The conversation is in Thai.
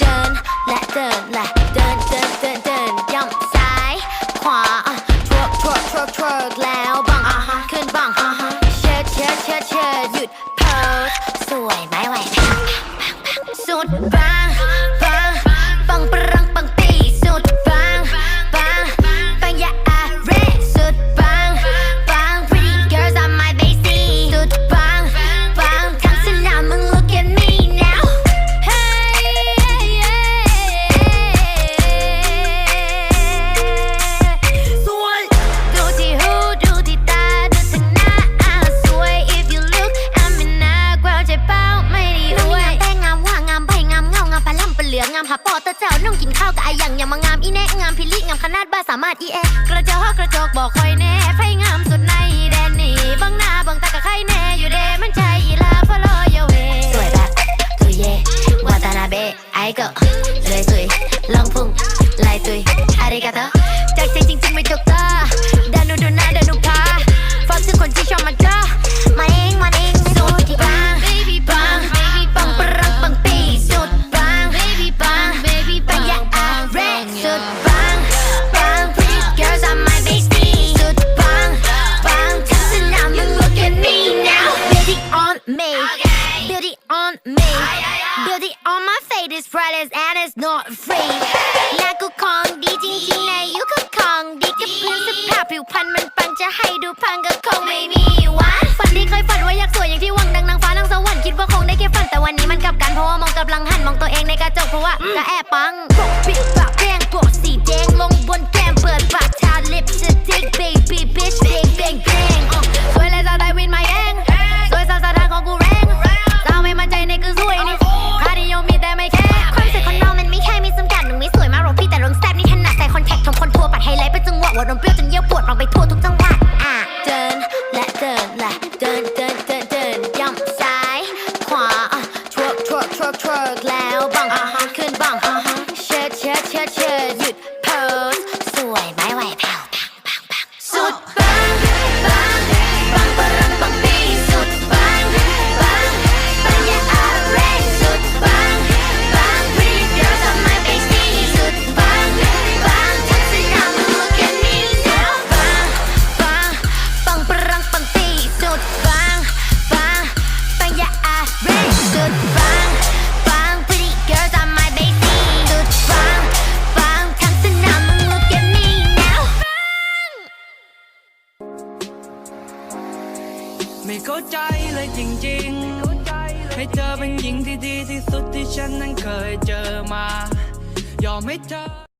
เดินและเดินและเดินเดินเดินเดินย่ำซ้ายขวาอะทวกทวกทวกทวกแล้ว องงามหาปอตะเจ้านุ่งกินข้าวกับไอหยังอย่ามางามอีแนะงามพิลิงามขนาดบ้าสามารถอีแอกระจอกกระจอกบอกคอยแน่ brothers and it's not free หน้ากูของดีจริงๆในยุคก็ของดีกับพื้นสภาพผิวพรรณมันปังจะให้ดูพังก็คงไม่มีวะฝันที่เคยฝันว่าอยากสวยอย่างที่หวังดังนางฟ้านางสวรรค์คิดว่าคงได้แค่ฝันแต่วันนี้มันกลับกันเพราะว่ามองกำลังหันมองตัวเองในกระจกเพราะว่าจะแอบปัง นเยี่ยวปวดลองไปทั่วทุกจังหวัดอะเดินและเดินและเดินเดินเดินเดินย่ำซ้ายขวาอะทวกทวกทวกทวกแล้วบังอะฮะขึ้นบังอะฮะเชิดเชิดเชิดเชิดหยุดโพสสวยไหมไหวแผ่ว ไม่เข้าใจเลยจริงๆ ให้เธอเป็นหญิงที่ดีที่สุดที่ฉันนั้นเคยเจอมา ยอมให้เธอ